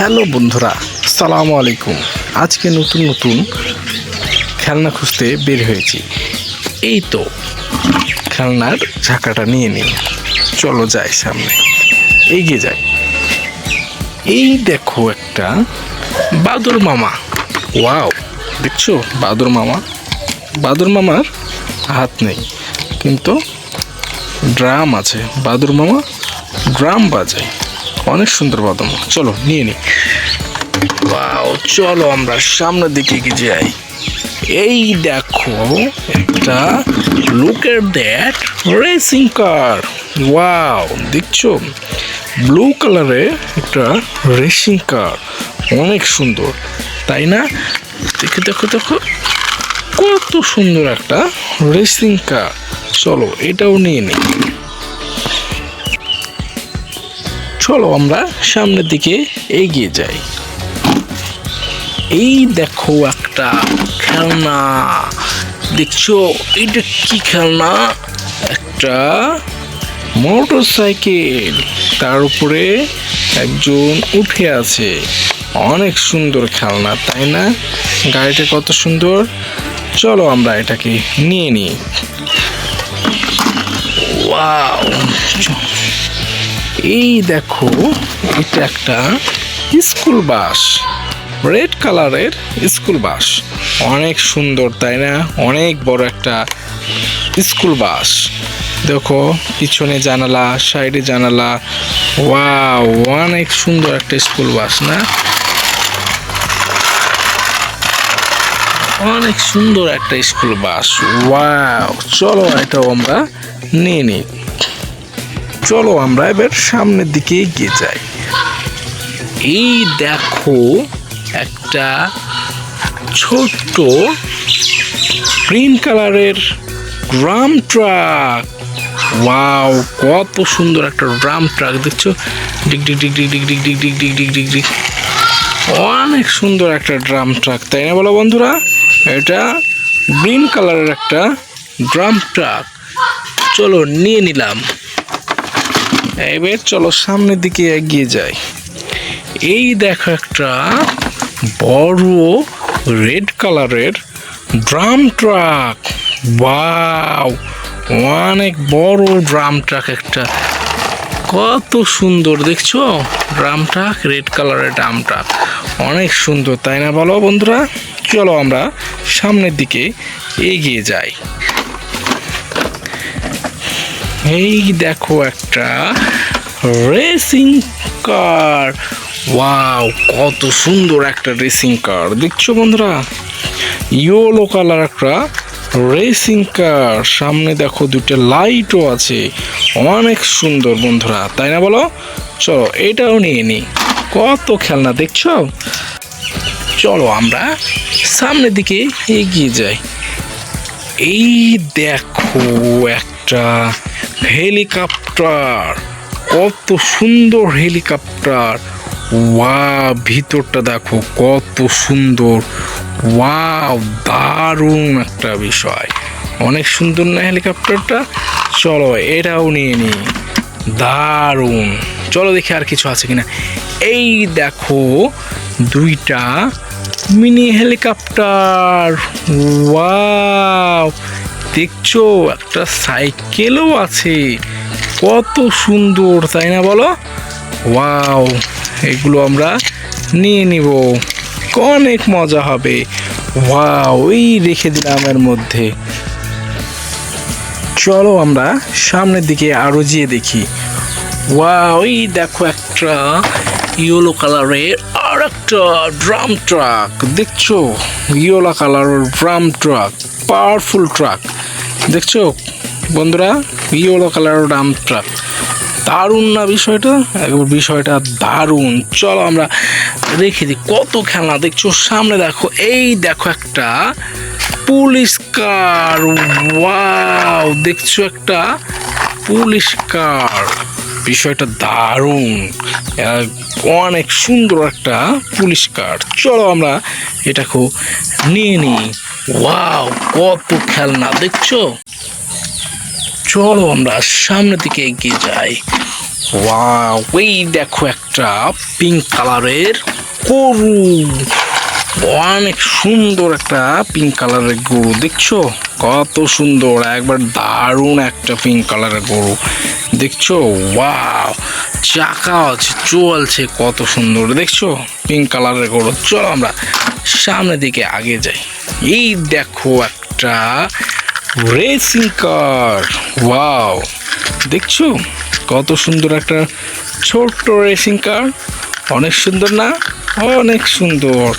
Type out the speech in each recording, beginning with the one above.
Hello বন্ধুরা, সালামু আলাইকুম। আজকে নতুন নতুন খেলনা খুঁজতে বের হয়েছি। এই তো, খেলনার ঝাঁকাটা নিয়ে নিই। চলো যাই সামনে। এগিয়ে যাই। এই দেখো একটা বাদর মামা। ওয়াও, দেখছ? বাদর মামা। বাদর মামার হাত নেই, কিন্তু ড্রাম আছে। বাদুর মামা ড্রাম বাজায়। অনেক সুন্দর বাদম। চলো, নিয়ে নি। চলো আমরা সামনের দিকে এগিয়ে যাই। এই দেখো, একটা look at that racing car wow, দেখছ? ব্লু কালারে একটা রেসিং কার অনেক সুন্দর, তাই না? দেখে, দেখো দেখো, কত সুন্দর একটা রেসিং কার চলো, এটাও নিয়ে নিই চলো আমরা সামনের দিকে এগিয়ে যাই। এই দেখো একটা খেলনা। দেখছ এটা কি খেলনা? একটা মোটর সাইকেল তার উপরে একজন উঠে আছে। অনেক সুন্দর খেলনা, তাই না? গাড়িটা কত সুন্দর? চলো আমরা এটাকে নিয়ে নিই। ওয়াও! এই দেখো, এটা একটা স্কুল বাস, রেড কালারের স্কুল বাস। অনেক সুন্দর, তাই না? অনেক বড় একটা স্কুল বাস। দেখো, পিছনে জানালা, সাইডে জানালা। ওয়াও, অনেক সুন্দর একটা স্কুল বাস, না? অনেক সুন্দর একটা স্কুল বাস। ওয়াও, চলো এটাও আমরা নিয়ে নিই। চলো আমরা এবার সামনের দিকে এগিয়ে যাই এই দেখো একটা ছোট্ট গ্রিন কালারের ড্রাম ট্রাক ওয়াও কত সুন্দর একটা ড্রাম ট্রাক দেখছ ডিগ ডিগ ডিগ ডিগ ডিগ ডিগ ডিগ ডিগ ডিগ অনেক সুন্দর একটা ড্রাম ট্রাক তাই না বলো বন্ধুরা এটা গ্রিন কালারের একটা ড্রাম ট্রাক চলো নিয়ে নিলাম এবার চলো সামনের দিকে এগিয়ে যাই। এই দেখো একটা বড় রেড কালারের ড্রাম ট্রাক। বাউ অনেক বড় ড্রাম ট্রাক একটা। কত সুন্দর, দেখছ? ড্রাম ট্রাক, রেড কালারের ড্রাম ট্রাক। অনেক সুন্দর, তাই না বলো বন্ধুরা? চলো আমরা সামনের দিকে এগিয়ে যাই। এই দেখো একটা রেসিং কার ওয়াও কত সুন্দর একটা রেসিং কার দেখছ বন্ধুরা? ইয়েলো কালার একটা রেসিং কার সামনে দেখো দুটো লাইটও আছে। অনেক সুন্দর বন্ধুরা, তাই না বলো? চলো, এটাও নিয়ে নিই। কত খেলনা, দেখছ? চলো আমরা সামনের দিকে এগিয়ে যাই। এই দেখো একটা হেলিকপ্টার। কত সুন্দর হেলিকপ্টার। ওয়া ভিতরটা দেখো, কত সুন্দর। ওয়াও, দারুণ একটা বিষয়। অনেক সুন্দর না হেলিকপ্টারটা? চলো, এটাও নিয়ে নিই। দারুণ। চলো দেখি আর কিছু আছে কিনা। এই দেখো, দুইটা মিনি হেলিকপ্টার। ওয়াও দেখছ, একটা সাইকেলও আছে। কত সুন্দর, তাই না বলো? ওয়াও, এগুলো আমরা নিয়ে নিব। অনেক মজা হবে। ওয়াও ওই রেখে দিলাম এর মধ্যে। চলো আমরা সামনের দিকে আরও যেয়ে দেখি। ওয়াও, এই দেখো একটা ইয়েলো কালারের আর একটা ড্রাম ট্রাক। দেখছ? ইয়েলো কালারের ড্রাম ট্রাক, পাওয়ারফুল ট্রাক। দেখছ? বন্ধুরা, ইয়েলো কালারের ট্রাক দারুণ না বিষয়টা? একবার বিষয়টা দারুণ। চলো আমরা রেখে দিই। কত খেলনা দেখছ? সামনে দেখো, এই দেখো একটা পুলিশ কার। ওয়াও, দেখছ একটা পুলিশ কার। বিষয়টা দারুণ। অনেক সুন্দর একটা পুলিশ কার। চলো আমরা এটাকে নিয়ে নিই। ওয়াও কত খেলনা, দেখছ? চলো আমরা সামনের দিকে এগিয়ে যাই। ওয়াও এই দেখো একটা পিঙ্ক কালারের গরু। অনেক সুন্দর একটা পিঙ্ক কালারের গরু, দেখছ? কত সুন্দর, একবার দারুণ একটা পিঙ্ক কালারের গরু, দেখছ? ওয়াও চাকা আছে, চলছে, কত সুন্দর, দেখছ? পিঙ্ক কালারের গরু। চলো আমরা সামনের দিকে আগে যাই। এই দেখো একটা রেসিং কার ওয়াও দেখছ? কত সুন্দর একটা ছোট্ট রেসিং কার অনেক সুন্দর না? অনেক সুন্দর।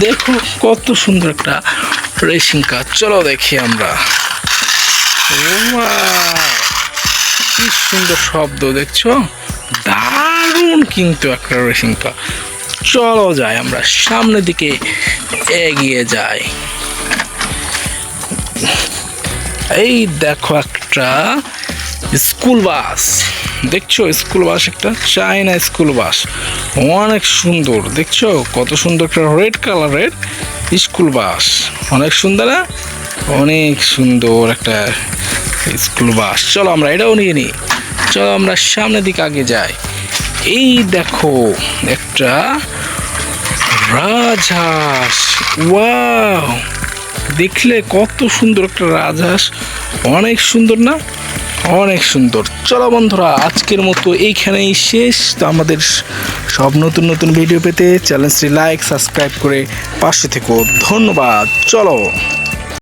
দেখো কত সুন্দর একটা রেসিং কার চলো দেখি আমরা! কি সুন্দর শব্দ, দেখছ? দারুণ কিন্তু একটা রেসিং কার চলো যাই, আমরা সামনের দিকে এগিয়ে যাই। এই দেখো একটা স্কুল বাস। দেখছ স্কুল বাস একটা? China school bus. অনেক সুন্দর, দেখছ? কত সুন্দর একটা রেড কালারের স্কুল বাস। অনেক সুন্দর না অনেক সুন্দর একটা স্কুল বাস। চলো আমরা এটাও নিয়ে নিই। চলো আমরা সামনের দিকে আগে যাই। এই দেখো একটা রাজহাঁস। ওয়াও। দেখলে কত সুন্দর একটা রাজহাঁস। অনেক সুন্দর না? অনেক সুন্দর। চলো বন্ধুরা, আজকের মতো এইখানেই শেষ। তো আমাদের সব নতুন নতুন ভিডিও পেতে চ্যানেলটি লাইক, সাবস্ক্রাইব করে পাশে থেকো। ধন্যবাদ। চলো।